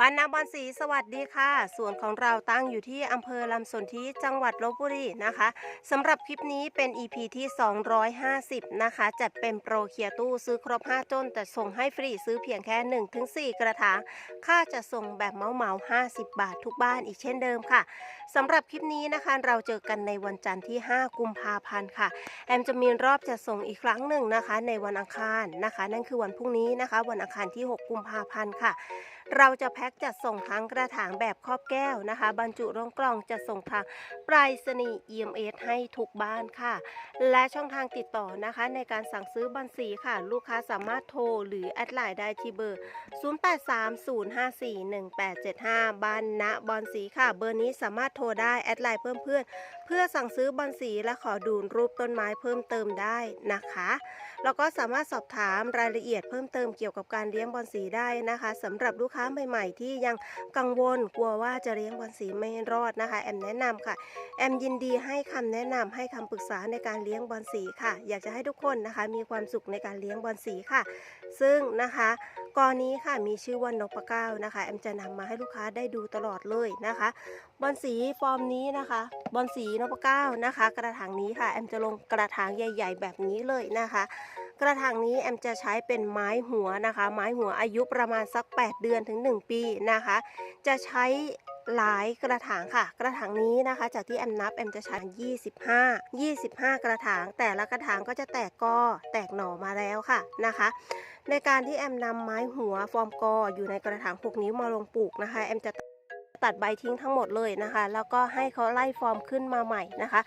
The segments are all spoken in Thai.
บ้านนาบอนสีสวัสดีค่ะส่วนของเราตั้งอยู่ที่อำเภอลำสนธิจังหวัดลบบุรีนะคะสำหรับคลิปนี้เป็น EP ที่ 250 นะคะ จัดเป็นโปรเคียร์ตู้ซื้อครบ5ต้นแต่ส่งให้ฟรีซื้อเพียงแค่ 1-4 กระถางค่าจะส่งแบบเมาเมา50 บาททุกบ้านอีกเช่นเดิมค่ะสำหรับคลิปนี้นะคะเราเจอกันในวันจันทร์ที่ 5 กุมภาพันธ์ค่ะ แอมจะมีรอบจะส่งอีกครั้งหนึ่งนะคะ ในวันอังคารนะคะ นั่นคือวันพรุ่งนี้นะคะ วันอังคารที่ 6 กุมภาพันธ์ค่ะ เราจะแพ็คจัดส่งทั้งกระถางแบบครอบแก้วนะคะ บรรจุรองกล่องจะส่งทางปรษณีย์ EMS ให้ทุกบ้านค่ะ และช่องทางติดต่อนะคะ ในการสั่งซื้อบัญชีค่ะ ลูกค้าสามารถโทรหรือแอดไลน์ได้ที่เบอร์ 0830541875 บ้านณบอนสีค่ะ เบอร์นี้สามารถโทรได้แอดไลน์เพิ่มเพื่อน เพื่อสั่งซื้อบอนสีและขอดูรูปต้นไม้เพิ่มเติมได้นะคะแล้วก็สามารถสอบถามรายละเอียดเพิ่มเติมเกี่ยวกับการเลี้ยงบอลสีได้นะคะสำหรับลูกค้าใหม่ ๆ ที่ยังกังวลกลัวว่าจะเลี้ยงบอลสีไม่รอดนะคะ แอมแนะนำค่ะ แอมยินดีให้คำแนะนำให้คำปรึกษาในการเลี้ยงบอลสีค่ะ อยากจะให้ทุกคนนะคะ มีความสุขในการเลี้ยงบอลสีค่ะ ซึ่งนะคะกรนี้ค่ะมีชื่อว่านกปะเก้านะคะ แอมจะนำมาให้ลูกค้าได้ดูตลอดเลยนะคะบอลสีฟอร์มนี้นะคะบอลสีนพเก้านะคะ กระถางนี้ค่ะแอมจะลงกระถางใหญ่ ๆ แบบนี้เลยนะคะ กระถางนี้แอมจะใช้เป็นไม้หัวนะคะ ไม้หัวอายุประมาณสัก 8 เดือนถึง 1 ปีนะคะ จะใช้หลายกระถางค่ะ กระถางนี้นะคะ จากที่แอมนับแอมจะใช้25 25 กระถาง แต่ละกระถางก็จะแตกกอแตกหน่อมาแล้วค่ะนะคะ ในการที่แอมนำไม้หัวฟอร์มกออยู่ในกระถาง6นิ้มาลงปลูกนะคะแอมจะ ตัดใบทิ้งทั้งหมดเลยนะคะ แล้วก็ให้เขาไล่ฟอร์มขึ้นมาใหม่นะคะ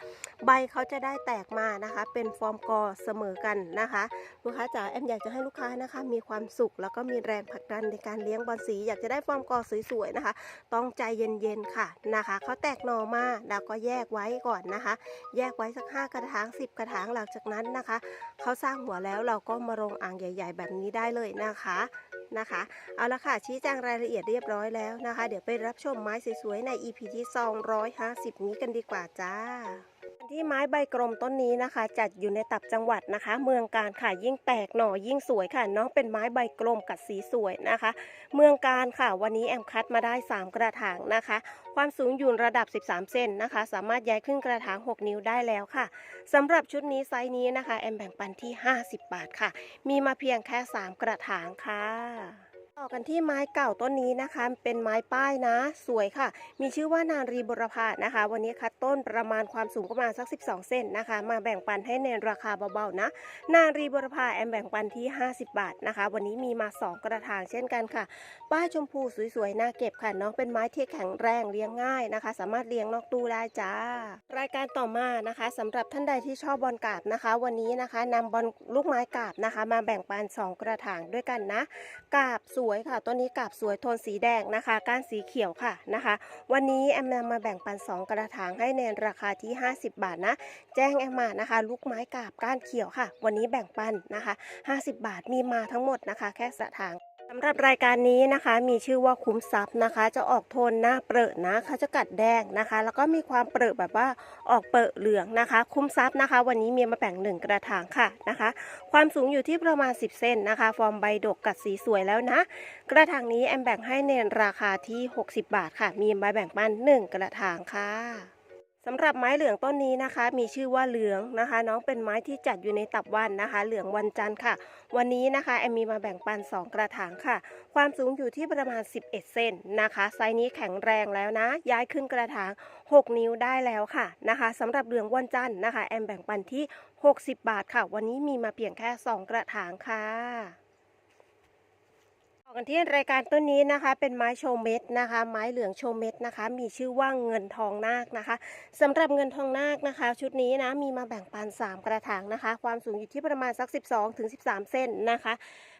ใบเขาจะได้แตกมานะคะ เป็นฟอร์มกอเสมอกันนะคะลูกค้าจ๋าแอมอยากจะให้ลูกค้านะคะ มีความสุขแล้วก็มีแรงผลักดันในการเลี้ยงบอลสี อยากจะได้ฟอร์มกอสวยๆนะคะ ต้องใจเย็นๆค่ะนะคะเขาแตกหน่อมาแล้วก็แยกไว้ก่อนนะคะ แยกไว้สักห้ากระถาง 10 กระถางหลังจากนั้นนะคะเขาสร้างหัวแล้วเราก็มาลงอ่างใหญ่ ๆ แบบนี้ได้เลยนะคะ นะคะ เอาละค่ะ ชี้แจงรายละเอียดเรียบร้อยแล้วนะคะ เดี๋ยวไปรับชมไม้สวยๆใน EP ที่ 250 นี้กันดีกว่าจ้า ที่ไม้ใบกลมต้นนี้นะคะ จัดอยู่ในตับจังหวัดนะคะ เมืองการค่ะยิ่งแตกหน่อยิ่งสวยค่ะน้องเป็นไม้ใบกลมกัดสีสวยนะคะ เมืองการค่ะวันนี้แอมคัดมาได้ 3 กระถางนะคะ ความสูงอยู่ระดับ 13 เซนนะคะ สามารถย้ายขึ้นกระถาง 6 นิ้วได้แล้วค่ะสำหรับชุดนี้ไซส์นี้นะคะแอมแบ่งปันที่ 50 บาทค่ะ มีมาเพียงแค่ 3 กระถางค่ะ ต่อกันที่ไม้เก่าต้นนี้นะคะ เป็นไม้ป้ายนะ สวยค่ะ มีชื่อว่านารีบุรพานะคะ วันนี้คัดต้นประมาณความสูงประมาณสัก 12 เซนนะคะ มาแบ่งปันให้ในราคาเบาๆนะ นารีบุรพาแอมแบ่งปันที่ 50 บาทนะคะ วันนี้มีมา 2 กระถางเช่นกันค่ะ ป้ายชมพูสวยๆน่าเก็บค่ะน้องเป็นไม้ที่แข็งแรงเลี้ยงง่ายนะคะ สามารถเลี้ยงนอกตู้ได้จ้า รายการต่อมานะคะสำหรับท่านใดที่ชอบบอลกาบนะคะ วันนี้นะคะนำบอลลูกไม้กาบนะคะ มาแบ่งปัน 2 กระถางด้วยกันนะกาบสวยวยค่ะ ต้นนี้กาบสวยโทนสีแดงนะคะ ก้านสีเขียวค่ะนะคะ วันนี้แอมนำมาแบ่งปัน 2 กระถางให้ในราคาที่ 50 บาทนะ แจ้งแอมมานะคะ ลูกไม้กาบก้านเขียวค่ะ วันนี้แบ่งปันนะคะ 50 บาทมีมาทั้งหมดนะคะ แค่สถาง สำหรับรายการนี้นะคะมีชื่อว่าคุ้มทรัพย์นะคะ จะออกโทนหน้าเปรอะนะเขาจะกัดแดงนะคะ แล้วก็มีความเปรอะแบบว่าออกเปรอะเหลืองนะคะ คุ้มทรัพย์นะคะ วันนี้เมียมาแบ่งหนึ่งกระถางค่ะนะคะ ความสูงอยู่ที่ประมาณ 10 เซนนะคะ ฟอร์มใบดกกัดสีสวยแล้วนะ กระถางนี้แอมแบ่งให้ในราคาที่ 60 บาทค่ะ มีใบแบ่งปันหนึ่งกระถางค่ะ สำหรับไม้เหลืองต้นนี้นะคะ มีชื่อว่าเหลืองนะคะ น้องเป็นไม้ที่จัดอยู่ในตับวันนะคะ เหลืองวันจันทร์ค่ะ วันนี้นะคะแอมมีมาแบ่งปัน 2 กระถางค่ะ ความสูงอยู่ที่ประมาณ 11 เซนนะคะ ไซส์นี้แข็งแรงแล้วนะ ย้ายขึ้นกระถาง 6 นิ้วได้แล้วค่ะนะคะสำหรับเหลืองวันจันทร์นะคะ แอมแบ่งปันที่ 60 บาทค่ะ วันนี้มีมาเพียงแค่ 2 กระถางค่ะ อกันที่รายการต้นนี้นะคะ เป็นไม้โชว์เม็ดนะคะ ไม้เหลืองโชว์เม็ดนะคะ มีชื่อว่าเงินทองนาคนะคะสำหรับเงินทองนาคนะคะ ชุดนี้นะมีมาแบ่งปัน 3 กระถางนะคะ ความสูงอยู่ที่ประมาณสัก 12ถึง13 เส้นนะคะ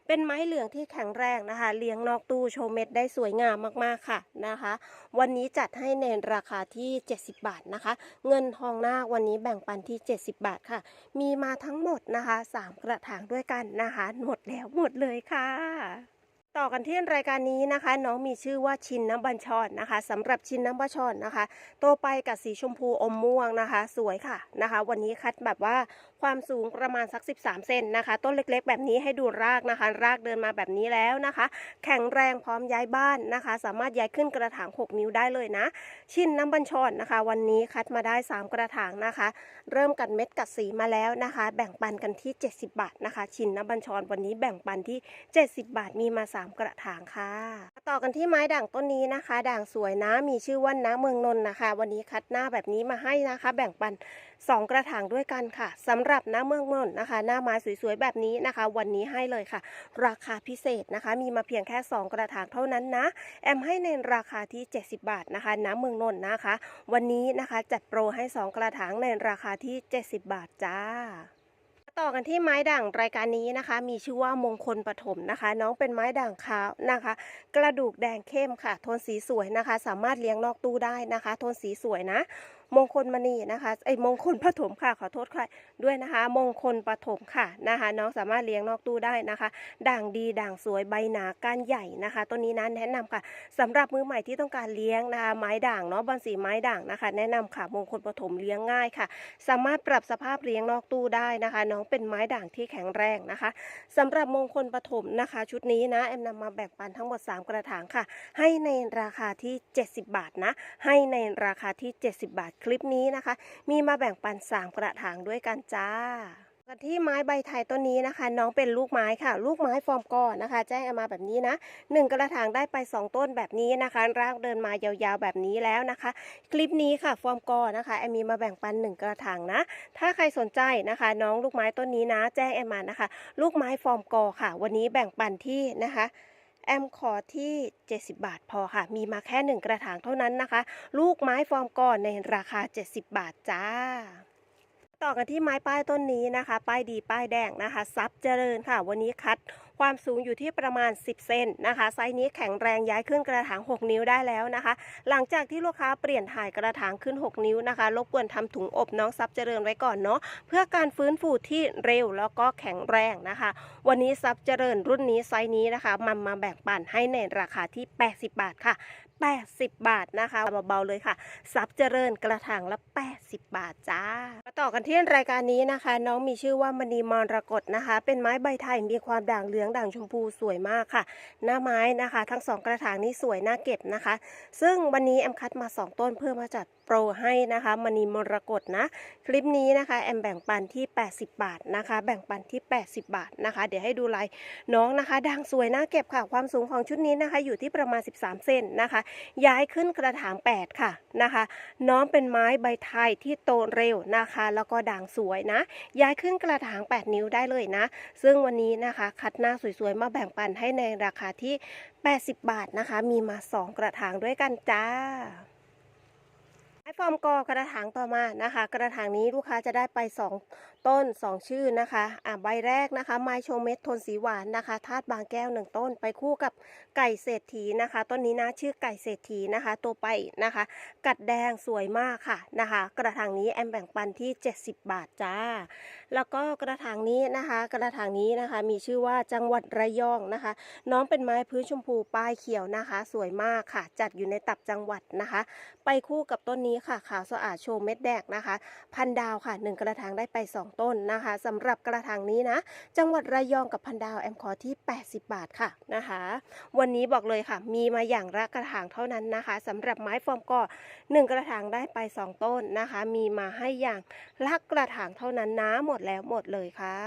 เป็นไม้เหลืองที่แข็งแรงนะคะ เลี้ยงนอกตู้โชว์เม็ดได้สวยงามมากๆค่ะนะคะ วันนี้จัดให้ในราคาที่ 70 บาทนะคะ เงินทองนาควันนี้แบ่งปันที่ 70 บาทค่ะ มีมาทั้งหมดนะคะ 3 กระถางด้วยกันนะคะ หมดแล้วหมดเลยค่ะ ต่อกันที่รายการนี้นะคะ น้องมีชื่อว่าชินน้ำบัญชรนะคะสำหรับชินน้ำบัญชรนะคะ โตไปกับสีชมพูอมม่วงนะคะ สวยค่ะนะคะ วันนี้คัดแบบว่า ความสูงประมาณสัก 13 เซนนะคะ ต้นเล็กๆ แบบนี้ให้ดูรากนะคะ รากเดินมาแบบนี้แล้วนะคะ แข็งแรงพร้อมย้ายบ้านนะคะ สามารถย้ายขึ้นกระถาง 6 นิ้วได้เลยนะ ชินน้ำบัญชรนะคะ วันนี้คัดมาได้ 3 กระถางนะคะ เริ่มกัดเม็ดกัดสีมาแล้วนะคะ แบ่งปันกันที่ 70 บาทนะคะ ชินน้ำบัญชรวันนี้แบ่งปันที่ 70 บาทมีมา 3 กระถางค่ะ ต่อกันที่ไม้ด่างต้นนี้นะคะ ด่างสวยนะมีชื่อว่าน้าเมืองนนนะคะ วันนี้คัดหน้าแบบนี้มาให้นะคะ แบ่งปัน 2 กระถางด้วยกันค่ะสำหรับน้าเมืองนนนะคะ หน้าไม้สวยๆแบบนี้นะคะ วันนี้ให้เลยค่ะ ราคาพิเศษนะคะ มีมาเพียงแค่ 2 กระถางเท่านั้นนะ แอมให้ในราคาที่ 70 บาทนะคะ น้ำเมืองนนนะคะ วันนี้นะคะจัดโปรให้ 2 กระถางในราคาที่ 70 บาทจ้า ต่อกันที่ไม้ด่างรายการนี้นะคะ มีชื่อว่ามงคลปฐมนะคะ น้องเป็นไม้ด่างขาวนะคะ กระดูกแดงเข้มค่ะ โทนสีสวยนะคะ สามารถเลี้ยงนอกตู้ได้นะคะ โทนสีสวยนะ มงคลมณีนะคะไอ้มงคลปฐมค่ะขอโทษค่ะด้วยนะคะ มงคลปฐมค่ะนะคะ น้องสามารถเลี้ยงนอกตู้ได้นะคะ ด่างดีด่างสวยใบหนาก้านใหญ่นะคะตัวนี้นะแนะนำค่ะสำหรับมือใหม่ที่ต้องการเลี้ยงนะคะไม้ด่างเนาะบอลสีไม้ด่างนะคะ แนะนำค่ะมงคลปฐมเลี้ยงง่ายค่ะ สามารถปรับสภาพเลี้ยงนอกตู้ได้นะคะ น้องเป็นไม้ด่างที่แข็งแรงนะคะสำหรับมงคลปฐมนะคะ ชุดนี้นะแอมนำมาแบ่งปันทั้งหมด 3 กระถางค่ะ ให้ในราคาที่ 70 บาทนะ ให้ในราคาที่ 70 บาทคลิปนี้นะคะ มีมาแบ่งปัน3กระถางด้วยกันจ้ากันที่ไม้ใบไทยต้นนี้นะคะ น้องเป็นลูกไม้ค่ะ ลูกไม้ฟอร์มกอนะคะ แจ้งมาแบบนี้นะหนึ่งกระถางได้ไป 2 ต้นแบบนี้นะคะ รากเดินมายาวๆแบบนี้แล้วนะคะ คลิปนี้ค่ะฟอร์มกอนะคะแอมมีมาแบ่งปัน 1 กระถางนะ ถ้าใครสนใจนะคะ น้องลูกไม้ต้นนี้นะ แจ้งแอมมานะคะ ลูกไม้ฟอร์มกอค่ะ วันนี้แบ่งปันที่นะคะ แอมขอที่ 70 บาทพอค่ะ มีมาแค่ 1 กระถางเท่านั้นนะคะ ลูกไม้ฟอร์มก่อนในราคา 70 บาทจ้า ต่อกันที่ไม้ป้ายต้นนี้นะคะ ป้ายดีป้ายแดงนะคะซับเจริญค่ะ วันนี้คัดความสูงอยู่ที่ประมาณ 10 เซนนะคะ ไซส์นี้แข็งแรงย้ายขึ้นกระถาง 6 นิ้วได้แล้วนะคะ หลังจากที่ลูกค้าเปลี่ยนถ่ายกระถางขึ้น 6 นิ้วนะคะรบกวนทำถุงอบน้องซับเจริญไว้ก่อนเนาะเพื่อการฟื้นฟูที่เร็วแล้วก็แข็งแรงนะคะ วันนี้ซับเจริญรุ่นนี้ไซส์นี้นะคะมันมาแบ่งปันให้ในราคาที่ 80 บาทค่ะ 80 บาทนะคะเบาๆเลยค่ะ ซับเจริญกระถางละ 80 บาทจ้ามาต่อกันที่รายการนี้นะคะ น้องมีชื่อว่ามณีมรกตนะคะ เป็นไม้ใบไทยมีความด่างเหลืองด่างชมพูสวยมากค่ะ หน้าไม้นะคะ ทั้งสองกระถางนี้สวยน่าเก็บนะคะ ซึ่งวันนี้แอมคัดมา 2 ต้นเพื่อมาจัด ปรให้นะคะมณีมรกตนะ คลิปนี้นะคะ แอมแบ่งปันที่ 80 บาทนะคะ แบ่งปันที่ 80 บาทนะคะ เดี๋ยวให้ดูลายน้องนะคะด่างสวยน่าเก็บค่ะ ความสูงของชุดนี้นะคะ อยู่ที่ประมาณ 13 เซนนะคะ ย้ายขึ้นกระถาง 8 ค่ะนะคะ น้องเป็นไม้ใบไทยที่โตเร็วนะคะ แล้วก็ด่างสวยนะ ย้ายขึ้นกระถาง 8 นิ้วได้เลยนะ ซึ่งวันนี้นะคะ คัดหน้าสวยๆ มาแบ่งปันให้ในราคาที่ 80 บาทนะคะ มีมา 2 กระถางด้วยกันจ้า ไม้ฟอร์มกอกระถางต่อมานะคะ กระถางนี้ลูกค้าจะได้ไป 2 ต้น 2 ชื่อนะคะอ่าใบแรกนะคะ ไม้โชเม็ดโทนสีหวานนะคะธาตุบางแก้ว 1 ต้น ไปคู่กับไก่เศรษฐีนะคะ ต้นนี้นะชื่อไก่เศรษฐีนะคะ ตัวไปนะคะ กัดแดงสวยมากค่ะนะคะ กระถางนี้แอมแบ่งปันที่ 70 บาทจ้า แล้วก็กระถางนี้นะคะ กระถางนี้นะคะ มีชื่อว่าจังหวัดระยองนะคะ น้องเป็นไม้พื้นชมพูป้ายเขียวนะคะ สวยมากค่ะ จัดอยู่ในตับจังหวัดนะคะ ไปคู่กับต้นนี้ค่ะขาวสะอาดโชว์เม็ดแดกนะคะ พันดาวค่ะ 1 กระถางได้ไป 2 ต้นนะคะสำหรับกระถางนี้นะ จังหวัดระยองกับพันดาวแอมขอที่ 80 บาทค่ะนะคะ วันนี้บอกเลยค่ะ มีมาอย่างละกระถางเท่านั้นนะคะสำหรับไม้ฟอร์มก็1กระถางได้ไป 2 ต้นนะคะ มีมาให้อย่างละกระถางเท่านั้นนะหมดแล้วหมดเลยค่ะ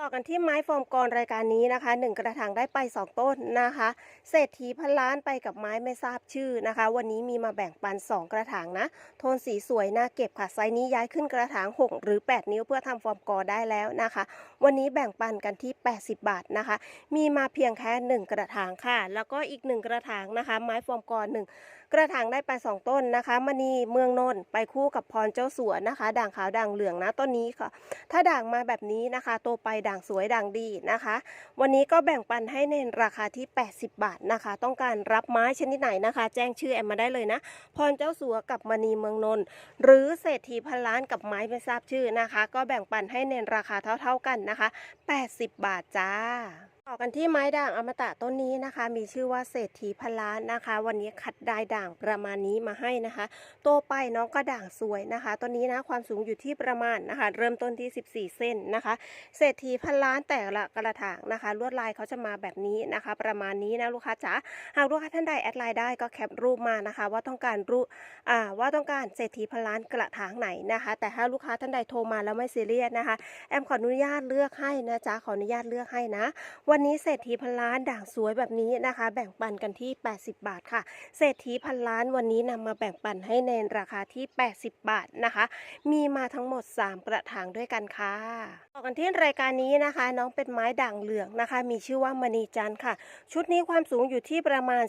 ต่อกันที่ไม้ฟอร์มกรรายการนี้นะคะ 1 กระถางได้ไป 2 ต้นนะคะ เศรษฐีพันล้านไปกับไม้ไม่ทราบชื่อนะคะ วันนี้มีมาแบ่งปัน 2 กระถางนะโทนสีสวยน่าเก็บค่ะไซส์นี้ย้ายขึ้นกระถาง 6 หรือ 8 นิ้วเพื่อทำฟอร์มกอได้แล้วนะคะ วันนี้แบ่งปันกันที่ 80 บาทนะคะ มีมาเพียงแค่ 1 กระถางค่ะ แล้วก็อีก 1 กระถางนะคะ ไม้ฟอร์มกอหนึ่งกระถางได้ไป 2 ต้นนะคะมณีเมืองนนท์ไปคู่กับพรเจ้าสัวนะคะ ด่างขาวด่างเหลืองนะต้นนี้ค่ะ ถ้าด่างมาแบบนี้นะคะโตไปด่างสวยด่างดีนะคะ วันนี้ก็แบ่งปันให้ในราคาที่ 80 บาทนะคะ ต้องการรับไม้ชนิดไหนนะคะ แจ้งชื่อแอมมาได้เลยนะ พรเจ้าสัวกับมณีเมืองนนท์หรือเศรษฐีพันล้านกับไม้ไม่ทราบชื่อนะคะ ก็แบ่งปันให้ในราคาเท่า ๆกันนะคะ 80 บาทจ้า ต่อกันที่ไม้ด่างอมตะต้นนี้นะคะ มีชื่อว่าเศรษฐีพันล้านนะคะ วันนี้คัดได้ด่างประมาณนี้มาให้นะคะโตไปน้องก็ด่างสวยนะคะต้นนี้นะความสูงอยู่ที่ประมาณนะคะ เริ่มต้นที่ 14 เส้นนะคะ เศรษฐีพันล้านแต่ละกระถางนะคะ ลวดลายเขาจะมาแบบนี้นะคะ ประมาณนี้นะลูกค้าจ๋าหากลูกค้าท่านใดแอดไลน์ได้ก็แคปรูปมานะคะ ว่าต้องการรูปอ่าว่าต้องการเศรษฐีพันล้านกระถางไหนนะคะ แต่ถ้าลูกค้าท่านใดโทรมาแล้วไม่ซีเรียสนะคะ แอมขออนุญาตเลือกให้นะจ๊ะขออนุญาตเลือกให้นะวันนี้เศรษฐีพันล้านด่างสวยแบบนี้นะคะ แบ่งปันกันที่ 80 บาทค่ะ เศรษฐีพันล้านวันนี้นำมาแบ่งปันให้ในราคาที่ 80 บาทนะคะ มีมาทั้งหมด 3 กระถางด้วยกันค่ะต่อกันที่รายการนี้นะคะ น้องเป็นไม้ด่างเหลืองนะคะ มีชื่อว่ามณีจันทร์ค่ะ ชุดนี้ความสูงอยู่ที่ประมาณ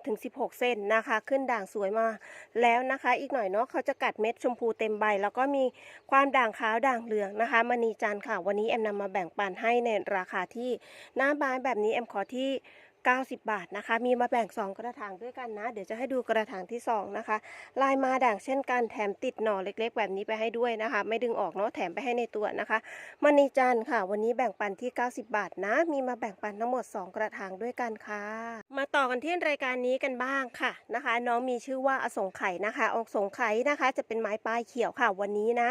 15-16 เซนนะคะ ขึ้นด่างสวยมาแล้วนะคะ อีกหน่อยเนาะเขาจะกัดเม็ดชมพูเต็มใบ แล้วก็มีความด่างขาวด่างเหลืองนะคะมณีจันทร์ค่ะ วันนี้แอมนำมาแบ่งปันให้ในราคาที่น้าบานแบบนี้แอมขอที่ 90 บาทนะคะ มีมาแบ่ง 2 กระถางด้วยกันนะ เดี๋ยวจะให้ดูกระถางที่ 2 นะคะ ลายมาด่างเช่นกันแถมติดหน่อเล็กๆ แบบนี้ไปให้ด้วยนะคะ ไม่ดึงออกเนาะแถมไปให้ในตัวนะคะมณีจันทร์ค่ะ วันนี้แบ่งปันที่ 90 บาทนะ มีมาแบ่งปันทั้งหมด 2 กระถางด้วยกันค่ะ มาต่อกันที่รายการนี้กันบ้างค่ะนะคะ น้องมีชื่อว่าอสงไข่นะคะ อสงไข่นะคะ จะเป็นไม้ป้ายเขียวค่ะ วันนี้นะ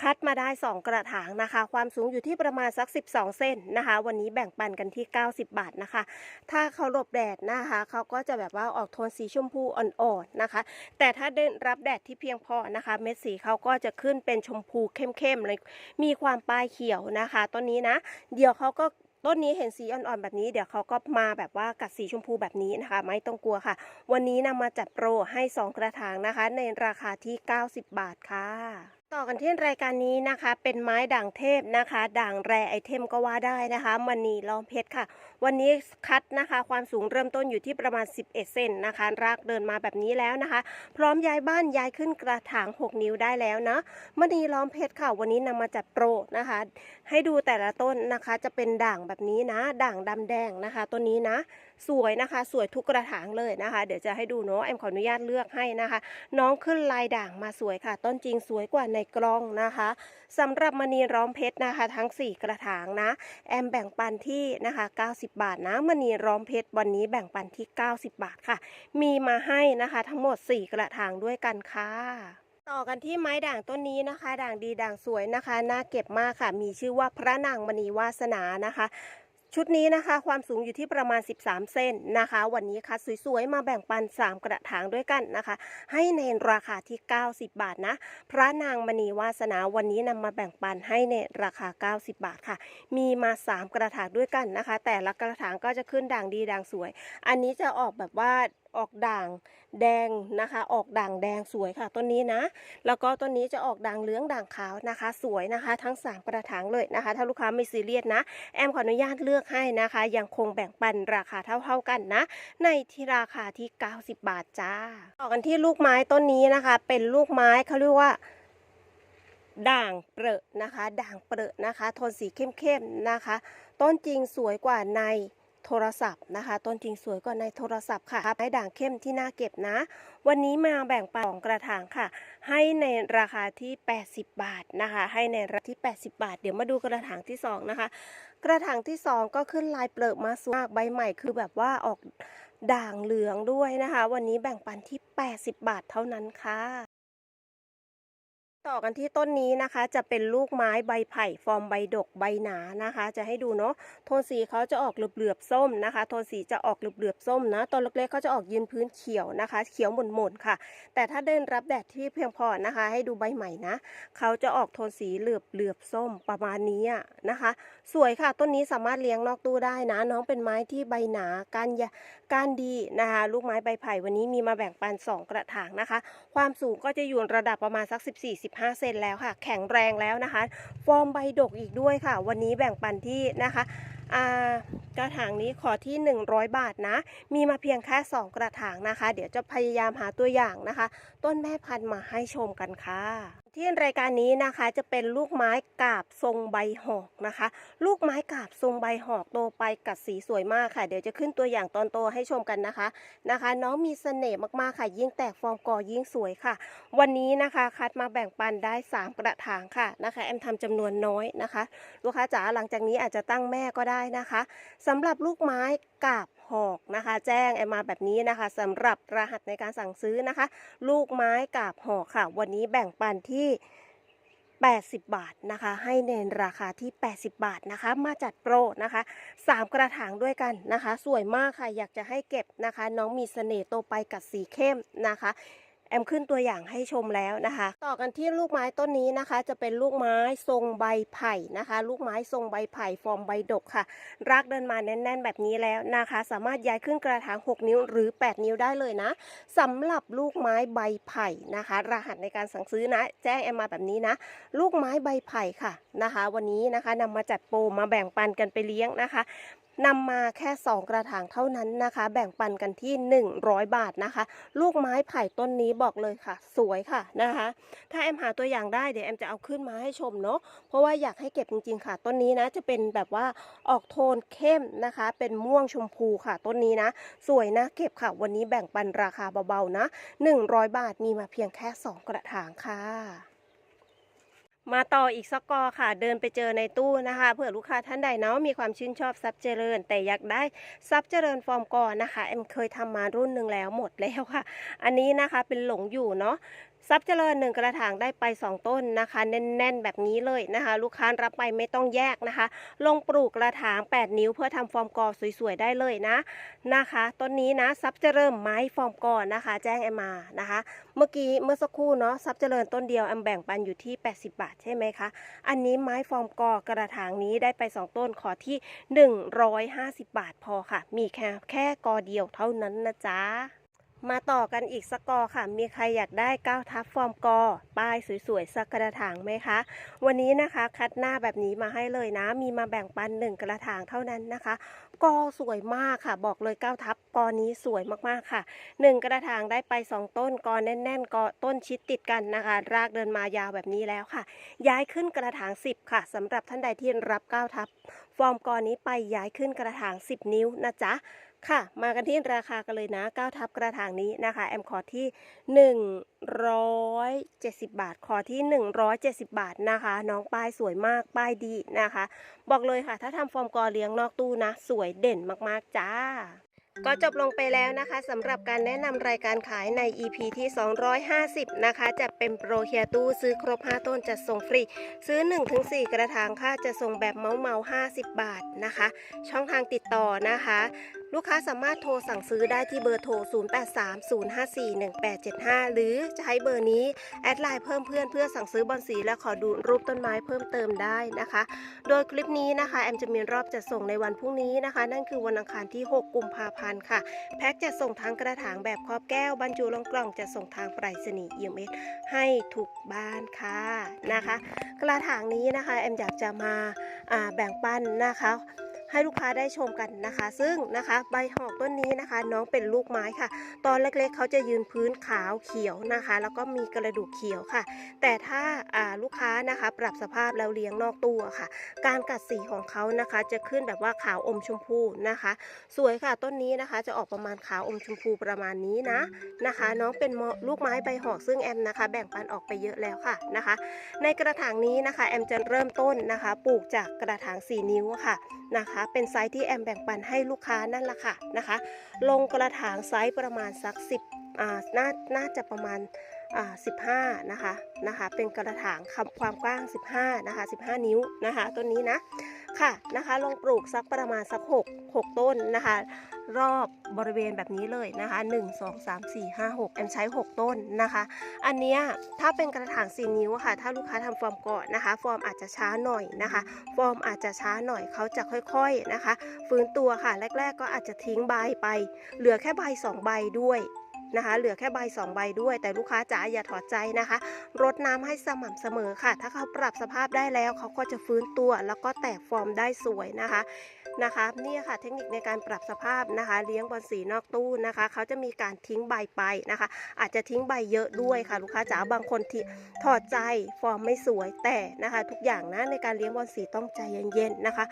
คัดมาได้ 2 กระถางนะคะ ความสูงอยู่ที่ประมาณสัก 12เส้นนะคะ วันนี้แบ่งปันกันที่ 90 บาทนะคะ ถ้าเขาหลบแดดนะคะเขาก็จะแบบว่าออกโทนสีชมพูอ่อนๆนะคะ แต่ถ้าได้รับแดดที่เพียงพอนะคะ เม็ดสีเขาก็จะขึ้นเป็นชมพูเข้มๆเลยมีความปลายเขียวนะคะต้นนี้นะ เดี๋ยวเขาก็ต้นนี้เห็นสีอ่อนๆแบบนี้เดี๋ยวเขาก็มาแบบว่ากัดสีชมพูแบบนี้นะคะ ไม่ต้องกลัวค่ะ วันนี้นำมาจัดโปรให้ 2 กระถางนะคะ ในราคาที่ 90 บาทค่ะ ต่อกันที่รายการนี้นะคะ เป็นไม้ด่างเทพนะคะ ด่างแรไอเทมก็ว่าได้นะคะมณีล้อมเพชรค่ะ วันนี้คัดนะคะ ความสูงเริ่มต้นอยู่ที่ประมาณ 11 เซนนะคะ รากเดินมาแบบนี้แล้วนะคะ พร้อมย้ายบ้านย้ายขึ้นกระถาง 6 นิ้วได้แล้วนะมณีล้อมเพชรค่ะวันนี้นำมาจัดโปรนะคะ ให้ดูแต่ละต้นนะคะจะเป็นด่างแบบนี้นะ ด่างดำแดงนะคะต้นนี้นะ สวยนะคะ สวยทุกกระถางเลยนะคะ เดี๋ยวจะให้ดูเนาะแอมขออนุญาตเลือกให้นะคะ น้องขึ้นลายด่างมาสวยค่ะ ต้นจริงสวยกว่าในกล้องนะคะสำหรับมณีร้อมเพชรนะคะ ทั้ง 4 กระถางนะ แอมแบ่งปันที่นะคะ 90บาทนะมณีร้อมเพชรวันนี้แบ่งปันที่ 90 บาทค่ะ มีมาให้นะคะ ทั้งหมด 4 กระถางด้วยกันค่ะต่อกันที่ไม้ด่างต้นนี้นะคะ ด่างดีด่างสวยนะคะ น่าเก็บมากค่ะ มีชื่อว่าพระนางมณีวาสนานะคะ ชุดนี้นะคะความสูงอยู่ที่ประมาณ 13 เซนนะคะ วันนี้ค่ะสวยๆ มาแบ่งปัน 3 กระถางด้วยกันนะคะ ให้ในราคาที่ 90 บาทนะ พระนางมณีวาสนาวันนี้นำมาแบ่งปันให้ในราคา 90 บาทค่ะ มีมา 3 กระถางด้วยกันนะคะ แต่ละกระถางก็จะขึ้นด่างดีด่างสวย อันนี้จะออกแบบว่า ออกด่างแดงนะคะ ออกด่างแดงสวยค่ะต้นนี้นะ แล้วก็ต้นนี้จะออกด่างเหลืองด่างขาวนะคะ สวยนะคะ ทั้ง 3 กระถางเลยนะคะ ถ้าลูกค้าไม่ซีเรียสนะ แอมขออนุญาตเลือกให้นะคะ ยังคงแบ่งปันราคาเท่าๆกันนะ ในที่ราคาที่ 90 บาทจ้าต่อกันที่ลูกไม้ต้นนี้นะคะ เป็นลูกไม้เขาเรียกว่าด่างเปรอะนะคะ ด่างเปรอะนะคะ โทนสีเข้มๆนะคะ ต้นจริงสวยกว่าใน โทรศัพท์นะคะ ต้นจริงสวยกว่าในโทรศัพท์ค่ะไม้ด่างเข้มที่น่าเก็บนะ วันนี้มาแบ่งปันสองกระถางค่ะ ให้ในราคาที่ 80 บาทนะคะ ให้ในราคาที่ 80 บาท เดี๋ยวมาดูกระถางที่ 2 นะคะ กระถางที่ 2 ก็ขึ้นลายเปลือกมาสวยมากใบใหม่คือแบบว่าออกด่างเหลืองด้วยนะคะ วันนี้แบ่งปันที่ 80 บาทเท่านั้นค่ะ ต่อกันที่ต้นนี้นะคะจะเป็นลูกไม้ใบไผ่ฟอร์มใบดกใบหนานะคะ จะให้ดูเนาะโทนสีเขาจะออกเหลือบๆส้มนะคะ โทนสีจะออกเหลือบๆส้มนะต้นเล็กๆเขาจะออกยืนพื้นเขียวนะคะ เขียวหม่นๆค่ะ แต่ถ้าเดินรับแดดที่เพียงพอนะคะ ให้ดูใบใหม่นะเขาจะออกโทนสีเหลือบเหลือบๆส้มประมาณนี้นะคะ สวยค่ะต้นนี้สามารถเลี้ยงนอกตู้ได้นะ น้องเป็นไม้ที่ใบหนากานยากานดีนะคะ ลูกไม้ใบไผ่วันนี้มีมาแบ่งปัน 2 กระถางนะคะ ความสูงก็จะอยู่ระดับประมาณสัก15 เซนแล้วค่ะ แข็งแรงแล้วนะคะ ฟอร์มใบดกอีกด้วยค่ะ วันนี้แบ่งปันที่นะคะกระถางนี้ขอที่ 100 บาทนะ มีมาเพียงแค่ 2 กระถางนะคะ เดี๋ยวจะพยายามหาตัวอย่างนะคะ ต้นแม่พันธุ์มาให้ชมกันค่ะ ที่รายการนี้นะคะจะเป็นลูกไม้กาบทรงใบหอกนะคะ ลูกไม้กาบทรงใบหอกโตไปกัดสีสวยมากค่ะ เดี๋ยวจะขึ้นตัวอย่างตอนโตให้ชมกันนะคะนะคะ น้องมีเสน่ห์มากๆค่ะ ยิ่งแตกฟอร์มกอยิ่งสวยค่ะ วันนี้นะคะคัดมาแบ่งปันได้ 3 กระถางค่ะนะคะแอมทำจำนวนน้อยนะคะ ลูกค้าจ๋าหลังจากนี้อาจจะตั้งแม่ก็ได้นะคะสำหรับลูกไม้กาบหอกนะคะ แจ้งแอมมาแบบนี้นะคะสำหรับรหัสในการสั่งซื้อนะคะ ลูกไม้กาบหอกค่ะ วันนี้แบ่งปันที่ 80 บาทนะคะ ให้ในราคาที่ 80 บาทนะคะ มาจัดโปรนะคะ 3 กระถางด้วยกันนะคะ สวยมากค่ะ อยากจะให้เก็บนะคะ น้องมีเสน่ห์โตไปกับสีเข้มนะคะ แอมขึ้นตัวอย่างให้ชมแล้วนะคะ ต่อกันที่ลูกไม้ต้นนี้นะคะ จะเป็นลูกไม้ทรงใบไผ่นะคะ ลูกไม้ทรงใบไผ่ฟอร์มใบดกค่ะ รากเดินมาแน่น ๆ แบบนี้แล้วนะคะ สามารถย้ายขึ้นกระถาง 6 นิ้วหรือ 8 นิ้วได้เลยนะสำหรับลูกไม้ใบไผ่นะคะ รหัสในการสั่งซื้อนะ แจ้งแอมมาแบบนี้นะ ลูกไม้ใบไผ่ค่ะนะคะ วันนี้นะคะนำมาจัดโปรมาแบ่งปันกันไปเลี้ยงนะคะ นำมาแค่ 2 กระถางเท่านั้นนะคะ แบ่งปันกันที่ 100 บาทนะคะ ลูกไม้ไผ่ต้นนี้บอกเลยค่ะ สวยค่ะนะคะ ถ้าแอมหาตัวอย่างได้เดี๋ยวแอมจะเอาขึ้นมาให้ชมเนาะเพราะว่าอยากให้เก็บจริงๆค่ะ ต้นนี้นะจะเป็นแบบว่าออกโทนเข้มนะคะ เป็นม่วงชมพูค่ะ ต้นนี้นะ สวยนะเก็บค่ะ วันนี้แบ่งปันราคาเบาๆนะ 100 บาทมีมาเพียงแค่ 2 กระถางค่ะ มาต่ออีกสักกอค่ะ เดินไปเจอในตู้นะคะเผื่อลูกค้าท่านใดเนาะมีความชื่นชอบซับเจริญ แต่อยากได้ซับเจริญฟอร์มกอนะคะเอ็มเคยทำมารุ่นหนึ่งแล้วหมดแล้วค่ะ อันนี้นะคะเป็นหลงอยู่เนาะ ซับเจริญหนึ่งกระถางได้ไป 2 ต้นนะคะ แน่นๆ แบบนี้เลยนะคะ ลูกค้ารับไปไม่ต้องแยกนะคะ ลงปลูกกระถาง 8 นิ้วเพื่อทำฟอร์มกอสวยๆ ได้เลยนะนะคะ ต้นนี้นะซับเจริญไม้ฟอร์มกอนะคะ แจ้งแอมมานะคะ เมื่อกี้เมื่อสักครู่เนาะซับเจริญต้นเดียวแอมแบ่งปันอยู่ที่ 80 บาทใช่ไหมคะ อันนี้ไม้ฟอร์มกอกระถางนี้ได้ไป 2 ต้นขอที่ 150 บาทพอค่ะ มีแค่แค่กอเดียวเท่านั้นนะจ๊ะ มาต่อกันอีกสกอค่ะ มีใครอยากได้ก้าวทับฟอร์มกอ ป้ายสวยๆ สักกระถางไหมคะ วันนี้นะคะคัดหน้าแบบนี้มาให้เลยนะ มีมาแบ่งปันหนึ่งกระถางเท่านั้นนะคะ กอสวยมากค่ะ บอกเลยก้าวทับกอนี้สวยมากๆค่ะหนึ่งกระถางได้ไป 2 ต้น กอแน่นๆ กอต้นชิดติดกันนะคะ รากเดินมายาวแบบนี้แล้วค่ะ ย้ายขึ้นกระถาง 10 ค่ะสำหรับท่านใดที่รับก้าวทับ ฟอร์มกอนี้ไปย้ายขึ้นกระถาง 10 นิ้วนะจ๊ะ ค่ะ มากันที่ราคากันเลยนะก้าทับกระถางนี้นะคะ แอมขอที่ 170 บาทขอที่ 170 บาทนะคะ น้องป้ายสวยมาก ป้ายดีนะคะ บอกเลยค่ะ ถ้าทำฟอร์มกอเลี้ยงนอกตู้นะ สวยเด่นมากๆจ้าก็จบลงไปแล้วนะคะสำหรับการแนะนำรายการขายใน EP ที่ 250 นะคะ จะเป็นโปรเฮียตู้ซื้อครบ 5 ต้นจะส่งฟรี ซื้อ 1-4 กระถางค่ะจะส่งแบบเมาเมา50 บาทนะคะ ช่องทางติดต่อนะคะ ลูกค้าสามารถโทรสั่งซื้อได้ที่เบอร์โทร 0830541875 หรือจะใช้เบอร์นี้ แอดไลน์เพิ่มเพื่อนเพื่อสั่งซื้อบอลสีและขอดูรูปต้นไม้เพิ่มเติมได้นะคะ โดยคลิปนี้นะคะ แอมจะมีรอบจัดส่งในวันพรุ่งนี้นะคะ นั่นคือวันอังคารที่ 6 กุมภาพันธ์ค่ะ แพ็กจะส่งทางกระถางแบบครอบแก้วบรรจุลงกล่องจะส่งทางไปรษณีย์ EMS ให้ทุกบ้านค่ะนะคะ กระถางนี้นะคะ แอมอยากจะมาอ่าแบ่งปันนะคะ ให้ลูกค้าได้ชมกันนะคะ ซึ่งนะคะใบหอกต้นนี้นะคะ น้องเป็นลูกไม้ค่ะ ตอนเล็กๆเขาจะยืนพื้นขาวเขียวนะคะ แล้วก็มีกระดูกเขียวค่ะ แต่ถ้าลูกค้านะคะ ปรับสภาพแล้วเลี้ยงนอกตู้อะค่ะ การกัดสีของเขานะคะ จะขึ้นแบบว่าขาวอมชมพูนะคะ สวยค่ะต้นนี้นะคะ จะออกประมาณขาวอมชมพูประมาณนี้นะนะคะ น้องเป็นมลูกไม้ใบหอกซึ่งแอมนะคะ แบ่งปันออกไปเยอะแล้วค่ะนะคะ ในกระถางนี้นะคะ แอมจะเริ่มต้นนะคะ ปลูกจากกระถาง 4 นิ้วค่ะนะคะเป็นไซส์ที่แอมแบ่งปันให้ลูกค้านั่นแหละค่ะนะคะ ลงกระถางไซส์ประมาณสัก10อ่าน่าน่าจะประมาณอ่า15นะคะนะคะ เป็นกระถางคำความกว้าง 15นะคะ15 นิ้วนะคะต้นนี้นะ ค่ะนะคะลงปลูกสักประมาณสัก 6 6 ต้นนะคะ รอบบริเวณแบบนี้เลยนะคะ 1 2 3 4 5 6 แอมใช้ 6 ต้นนะคะ อันเนี้ยถ้าเป็นกระถางสี่นิ้วค่ะ ถ้าลูกค้าทำฟอร์มก่อนนะคะ ฟอร์มอาจจะช้าหน่อยนะคะ ฟอร์มอาจจะช้าหน่อยเขาจะค่อยๆนะคะ ฟื้นตัวค่ะ แรก ๆ ก็อาจจะทิ้งใบไป เหลือแค่ใบสองใบด้วย นะคะ เหลือแค่ใบสองใบด้วย แต่ลูกค้าจ๋าอย่าถอดใจนะคะรดน้ำให้สม่ำเสมอค่ะ ถ้าเขาปรับสภาพได้แล้วเขาก็จะฟื้นตัว แล้วก็แตกฟอร์มได้สวยนะคะนะคะนี่ค่ะเทคนิคในการปรับสภาพนะคะ เลี้ยงบอลสีนอกตู้นะคะ เขาจะมีการทิ้งใบไปนะคะ อาจจะทิ้งใบเยอะด้วยค่ะ ลูกค้าจ๋าบางคนที่ถอดใจฟอร์มไม่สวยแต่นะคะ ทุกอย่างนะในการเลี้ยงบอลสีต้องใจเย็นๆนะคะ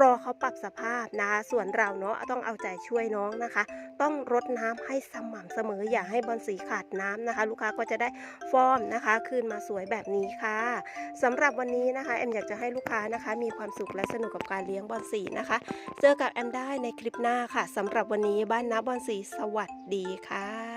รอเขาปรับสภาพนะคะส่วนเราเนาะต้องเอาใจช่วยน้องนะคะ ต้องรดน้ำให้สม่ำเสมออย่าให้บอลสีขาดน้ำนะคะ ลูกค้าก็จะได้ฟอร์มนะคะ คืนมาสวยแบบนี้ค่ะสำหรับวันนี้นะคะแอมอยากจะให้ลูกค้านะคะ มีความสุขและสนุกกับการเลี้ยงบอลสีนะคะ เจอกับแอมได้ในคลิปหน้าค่ะสำหรับวันนี้บ้านน้าบอลสีสวัสดีค่ะ